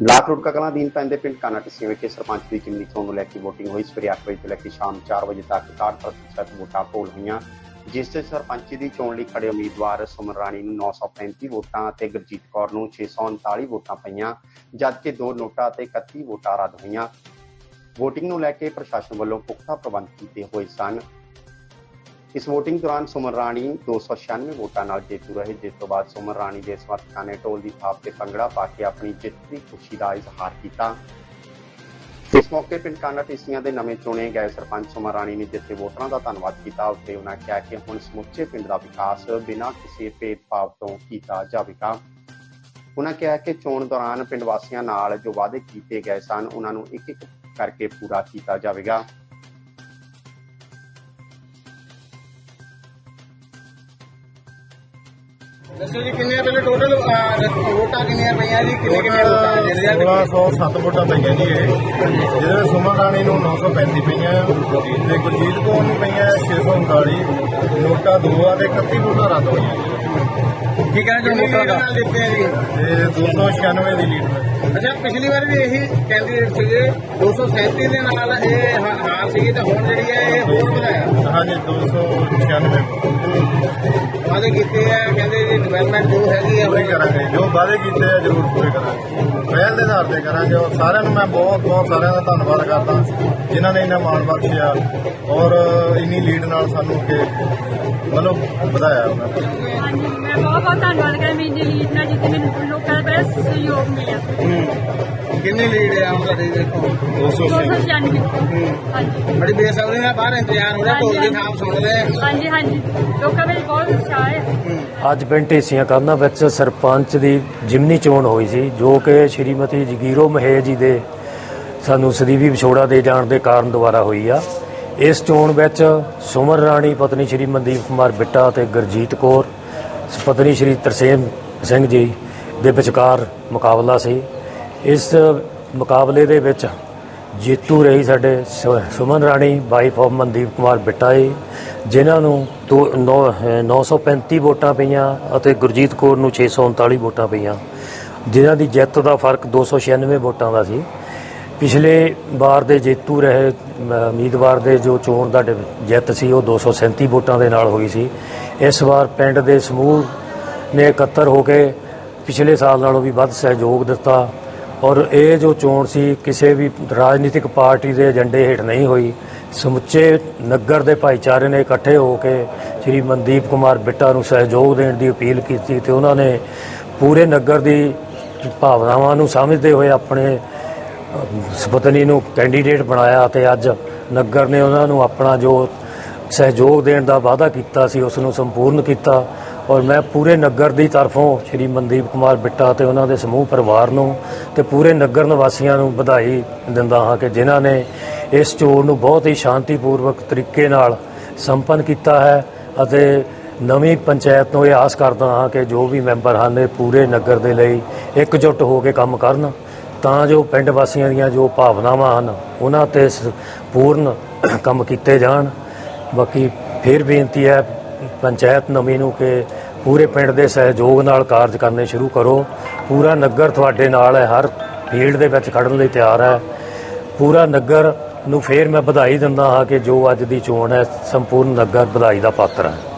Block ਰੋਡਕਾ Kalan ਦੀਨ ਪੈਂਦੇ ਪਿੰਡ ਕਾਨਾ ਟਿੱਸੀ ਵਿਖੇ ਸਰਪੰਚ ਦੀ ਚਿਮਨੀ ਚੋਣ ਨੂੰ ਲੈ ਕੇ VOTING ਹੋਈ। ਸਵੇਰੇ 8 ਵਜੇ ਤੋਂ ਲੈ ਕੇ ਸ਼ਾਮ 4 ਵਜੇ ਤੱਕ 60% ਵੋਟਾਂ ਪੋਲ ਹੋਈਆਂ। ਜਿਸ ਤੇ ਸਰਪੰਚੀ ਦੀ ਚੋਣ ਲਈ ਖੜੇ ਉਮੀਦਵਾਰ ਸੁਮਨ ਰਾਣੀ ਨੂੰ 935 ਵੋਟਾਂ ਅਤੇ ਗੁਰਜੀਤ ਕੌਰ ਨੂੰ 639 ਵੋਟਾਂ ਪਈਆਂ, ਜਦਕਿ ਦੋ ਨੋਟਾਂ ਅਤੇ 31 ਵੋਟਾਂ ਰੱਦ ਹੋਈਆਂ। VOTING ਨੂੰ ਲੈ ਕੇ ਪ੍ਰਸ਼ਾਸਨ ਵੱਲੋਂ ਪੁਖਤਾ ਪ੍ਰਬੰਧ ਕੀਤੇ ਹੋਏ ਸਨ। ਇਸ VOTING ਦੌਰਾਨ ਸੁਮਨ ਰਾਣੀ 296 ਵੋਟਾਂ ਨਾਲ ਜੇਤੂ ਰਹੇ, ਜਿਸ ਤੋਂ ਬਾਅਦ ਸੁਮਨ ਰਾਣੀ ਦੇ ਸਮਰਥਕਾਂ ਨੇ ਢੋਲ ਦੀ ਥਾਪ ਤੇ ਭੰਗੜਾ ਪਾ ਕੇ ਆਪਣੀ ਜਿੱਤ ਦੀ ਖੁਸ਼ੀ ਦਾ ਇਜ਼ਹਾਰ ਕੀਤਾ। ਇਸ ਮੌਕੇ ਪਿੰਡ ਕਾਨਾ ਟੀਸੀਆਂ ਦੇ ਨਵੇਂ ਚੁਣੇ ਗਏ ਸਰਪੰਚ ਸੁਮਨ ਰਾਣੀ ਨੇ ਜਿੱਤੇ ਵੋਟਰਾਂ ਦਾ ਧੰਨਵਾਦ ਕੀਤਾ ਉੱਤੇ ਉਹਨਾਂ ਕਿਹਾ ਕਿ ਹੁਣ ਸਮੁੱਚੇ ਪਿੰਡ ਦਾ ਵਿਕਾਸ ਬਿਨਾਂ ਕਿਸੇ ਭੇਦਭਾਵ ਤੋਂ ਕੀਤਾ ਜਾਵੇਗਾ। ਉਹਨਾਂ ਕਿਹਾ ਕਿ ਚੋਣ ਦੌਰਾਨ ਪਿੰਡ ਵਾਸੀਆਂ ਨਾਲ ਜੋ ਵਾਅਦੇ ਕੀਤੇ ਗਏ ਸਨ ਉਹਨਾਂ ਨੂੰ ਇੱਕ ਇੱਕ ਕਰਕੇ ਪੂਰਾ ਕੀਤਾ ਜਾਵੇਗਾ। ਦੱਸੋ ਜੀ ਕਿੰਨੇ ਪਹਿਲੇ ਟੋਟਲ ਵੋਟਾਂ ਕਿੰਨੀਆਂ ਪਈਆਂ ਜੀ? ਕਿੰਨੇ ਕਿੰਨੇ ਵੋਟਾਂ ਜਿਹੜੀਆਂ 1607 ਵੋਟਾਂ ਪਈਆਂ ਜੀ ਇਹ। ਜਿਹਦੇ ਵਿੱਚ ਸੁਮਨ ਰਾਣੀ ਨੂੰ 935 ਪਈਆਂ ਤੇ ਗੁਰਜੀਤ ਕੌਰ ਨੂੰ ਪਈਆਂ 639 ਨੋਟਾਂ ਦੋ ਆ ਤੇ 31 ਵੋਟਾਂ ਰੱਦ ਹੋਈਆਂ ਜੀ। ਕੀ ਕਹਿਣਾ ਚਾਹੁੰਦੇ ਵੋਟਾਂ ਦਾ ਦਿੱਤੇ ਆ ਜੀ? ਤੇ 296 ਦੀ ਲੀਡ ਵਿੱਚ ਅੱਛਾ ਪਿਛਲੀ ਵਾਰ ਵੀ ਇਹੀ ਕੈਂਡੀਡੇਟ ਸੀਗੇ 237 ਦੇ ਨਾਲ ਇਹ ਹਾਰ ਸੀਗੀ ਤੇ ਹੁਣ ਜਿਹੜੀ ਹੈ ਇਹ ਹੋਰ ਵਧਾਇਆ। ਹਾਂਜੀ 296 ਵਾਅਦੇ ਕੀਤੇ ਆ ਕਹਿੰਦੇ ਜੀ ਡਿਵੈਲਪਮੈਂਟ ਜੋ ਹੈਗੀ ਆ ਪੂਰੇ ਕਰਾਂਗੇ ਜੋ ਵਾਅਦੇ ਕੀਤੇ ਆ ਜ਼ਰੂਰ ਪੂਰੇ ਕਰਾਂਗੇ। ਪਹਿਲ ਦੇ ਆਧਾਰ ਤੇ ਕਰਾਂਗੇ ਔਰ ਸਾਰਿਆਂ ਨੂੰ ਮੈਂ ਬਹੁਤ ਬਹੁਤ ਸਾਰਿਆਂ ਦਾ ਧੰਨਵਾਦ ਕਰਦਾ ਜਿਨ੍ਹਾਂ ਨੇ ਇਹਨਾਂ ਮਾਣ ਬਖਸ਼ਿਆ ਔਰ ਇੰਨੀ ਲੀਡ ਨਾਲ ਸਾਨੂੰ ਕਿ ਮਤਲਬ ਵਧਾਇਆ ਉਹਨਾਂ ਨੇ। ਹਾਂਜੀ ਮੈਂ ਬਹੁਤ ਬਹੁਤ ਧੰਨਵਾਦ ਕਰਦਾ ਮੇਰੀ ਲੀਡ ਨਾਲ ਜਿੱਤੇ ਮੈਨੂੰ ਲੋਕਾਂ ਦਾ ਬੜਾ ਸਹਿਯੋਗ ਮਿਲਿਆ। ਕਿੰਨੀ ਲੀਡ ਹੈ ਹੁਣ ਤੁਹਾਡੀ ਦੇਖੋ 296 ਹਾਂਜੀ। ਬੜੀ ਬੇਸਬਰੀ ਨਾਲ ਬਾਹਰ ਇੰਤਜ਼ਾਰ ਹੋ ਰਿਹਾ ਢੋਲ ਦੀ ਥਾਪ ਸੁਣ ਰਹੇ ਆ। ਹਾਂਜੀ ਹਾਂਜੀ। ਲੋਕਾਂ ਵਿੱਚ ਬਹੁਤ ਉਤਸ਼ਾਹ ਹੈ। ਅੱਜ ਪਿੰਡ ਢੇਸੀਆਂ ਕਾਨਾ ਵਿੱਚ ਸਰਪੰਚ ਦੀ ਜਿਮਨੀ ਚੋਣ ਹੋਈ ਸੀ ਜੋ ਕਿ ਸ਼੍ਰੀਮਤੀ ਜਗੀਰੋ ਮਹੇ ਜੀ ਦੇ ਸਾਨੂੰ ਸਦੀਵੀ ਵਿਛੋੜਾ ਦੇ ਜਾਣ ਦੇ ਕਾਰਨ ਦੁਆਰਾ ਹੋਈ ਆ। ਇਸ ਚੋਣ ਵਿੱਚ ਸੁਮਨ ਰਾਣੀ, ਪਤਨੀ ਸ਼੍ਰੀ ਮਨਦੀਪ ਕੁਮਾਰ ਬਿੱਟਾ ਅਤੇ ਗੁਰਜੀਤ ਕੌਰ, ਪਤਨੀ ਸ਼੍ਰੀ ਤਰਸੇਮ ਸਿੰਘ ਜੀ ਦੇ ਵਿਚਕਾਰ ਮੁਕਾਬਲਾ ਸੀ। ਇਸ ਮੁਕਾਬਲੇ ਦੇ ਵਿੱਚ ਜੇਤੂ ਰਹੀ ਸਾਡੇ ਸੁ- ਸੁਮਨ ਰਾਣੀ ਵਾਈਫ ਆਫ ਮਨਦੀਪ ਕੁਮਾਰ ਬਿੱਟਾ ਜੀ, ਜਿਨ੍ਹਾਂ ਨੂੰ ਦੋ- ਨੌ- ਅਹ 935 ਵੋਟਾਂ ਪਈਆਂ ਅਤੇ ਗੁਰਜੀਤ ਕੌਰ ਨੂੰ 639 ਵੋਟਾਂ ਪਈਆਂ, ਜਿਨ੍ਹਾਂ ਦੀ ਜਿੱਤ ਦਾ ਫ਼ਰਕ 296 ਵੋਟਾਂ ਦਾ ਸੀ। ਪਿਛਲੇ ਵਾਰ ਦੇ ਜੇਤੂ ਰਹੇ ਉਮੀਦਵਾਰ ਦੇ ਜੋ ਚੋਣ ਦਾ ਡਿਵ- ਜਿੱਤ ਸੀ, ਉਹ 237 ਵੋਟਾਂ ਦੇ ਨਾਲ ਹੋਈ ਸੀ। ਇਸ ਵਾਰ ਪਿੰਡ ਦੇ ਸਮੂਹ ਨੇ ਇਕੱਤਰ ਹੋ ਕੇ ਪਿਛਲੇ ਸਾਲ ਨਾਲੋਂ ਵੀ ਵੱਧ ਸਹਿਯੋਗ ਦਿੱਤਾ ਔਰ ਇਹ ਜੋ ਚੋਣ ਸੀ, ਕਿਸੇ ਵੀ ਰਾਜਨੀਤਿਕ ਪਾਰਟੀ ਦੇ ਏਜੰਡੇ ਹੇਠ ਨਹੀਂ ਹੋਈ। ਸਮੁੱਚੇ ਨਗਰ ਦੇ ਭਾਈਚਾਰੇ ਨੇ ਇਕੱਠੇ ਹੋ ਕੇ ਸ਼੍ਰੀ ਮਨਦੀਪ ਕੁਮਾਰ ਬਿੱਟਾ ਨੂੰ ਸਹਿਯੋਗ ਦੇਣ ਦੀ ਅਪੀਲ ਕੀਤੀ ਤੇ ਉਹਨਾਂ ਨੇ ਪੂਰੇ ਨਗਰ ਦੀ ਭਾਵਨਾਵਾਂ ਨੂੰ ਸਮਝਦੇ ਹੋਏ ਆਪਣੇ ਸਪਤਨੀ ਨੂੰ ਕੈਂਡੀਡੇਟ ਬਣਾਇਆ ਤੇ ਅੱਜ ਨਗਰ ਨੇ ਉਹਨਾਂ ਨੂੰ ਆਪਣਾ ਜੋ ਸਹਿਯੋਗ ਦੇਣ ਦਾ ਵਾਅਦਾ ਕੀਤਾ ਸੀ, ਉਸ ਨੂੰ ਸੰਪੂਰਨ ਕੀਤਾ ਔਰ ਮੈਂ ਪੂਰੇ ਨਗਰ ਦੀ ਤਰਫੋਂ ਸ਼੍ਰੀ ਮਨਦੀਪ ਕੁਮਾਰ ਬਿੱਟਾ ਤੇ ਉਹਨਾਂ ਦੇ ਸਮੂਹ ਪਰਿਵਾਰ ਨੂੰ ਤੇ ਪੂਰੇ ਨਗਰ ਨਿਵਾਸੀਆਂ ਨੂੰ ਵਧਾਈ ਦਿੰਦਾ ਹਾਂ ਕਿ ਜਿਨ੍ਹਾਂ ਨੇ ਇਸ ਚੋਣ ਨੂੰ ਬਹੁਤ ਹੀ ਸ਼ਾਂਤੀਪੂਰਵਕ ਤਰੀਕੇ ਨਾਲ ਸੰਪੰਨ ਕੀਤਾ ਹੈ ਅਤੇ ਨਵੀਂ ਪੰਚਾਇਤ ਤੋਂ ਇਹ ਆਸ ਕਰਦਾ ਹਾਂ ਕਿ ਜੋ ਵੀ ਮੈਂਬਰ ਹਨ ਇਹ ਪੂਰੇ ਨਗਰ ਦੇ ਲਈ ਇਕਜੁੱਟ ਹੋ ਕੇ ਕੰਮ ਕਰਨ। ਤਾਂ ਜੋ ਪਿੰਡ ਵਾਸੀਆਂ ਦੀਆਂ ਜੋ ਭਾਵਨਾਵਾਂ ਹਨ, ਉਹਨਾਂ ਤੇ ਸ- ਪੂਰਨ ਕੰਮ ਕੀਤੇ ਜਾਣ। ਬਾਕੀ ਫਿਰ ਬੇਨਤੀ ਹੈ, ਪੰਚਾਇਤ ਨਵੀਂ ਨੂੰ ਕਿ ਪੂਰੇ ਪਿੰਡ ਦੇ ਸਹਿਯੋਗ ਨਾਲ ਕਾਰਜ ਕਰਨੇ ਸ਼ੁਰੂ ਕਰੋ। ਪੂਰਾ ਨਗਰ ਤੁਹਾਡੇ ਨਾਲ ਹੈ, ਹਰ ਫੀਲਡ ਦੇ ਵਿੱਚ ਖੜਨ ਲਈ ਤਿਆਰ ਹੈ। ਪੂਰਾ ਨਗਰ ਨੂੰ ਫੇਰ ਮੈਂ ਵਧਾਈ ਦਿੰਦਾ ਹਾਂ ਕਿ ਜੋ ਅੱਜ ਦੀ ਚੋਣ ਹੈ, ਸੰਪੂਰਨ ਨਗਰ ਵਧਾਈ ਦਾ ਪਾਤਰ ਹੈ।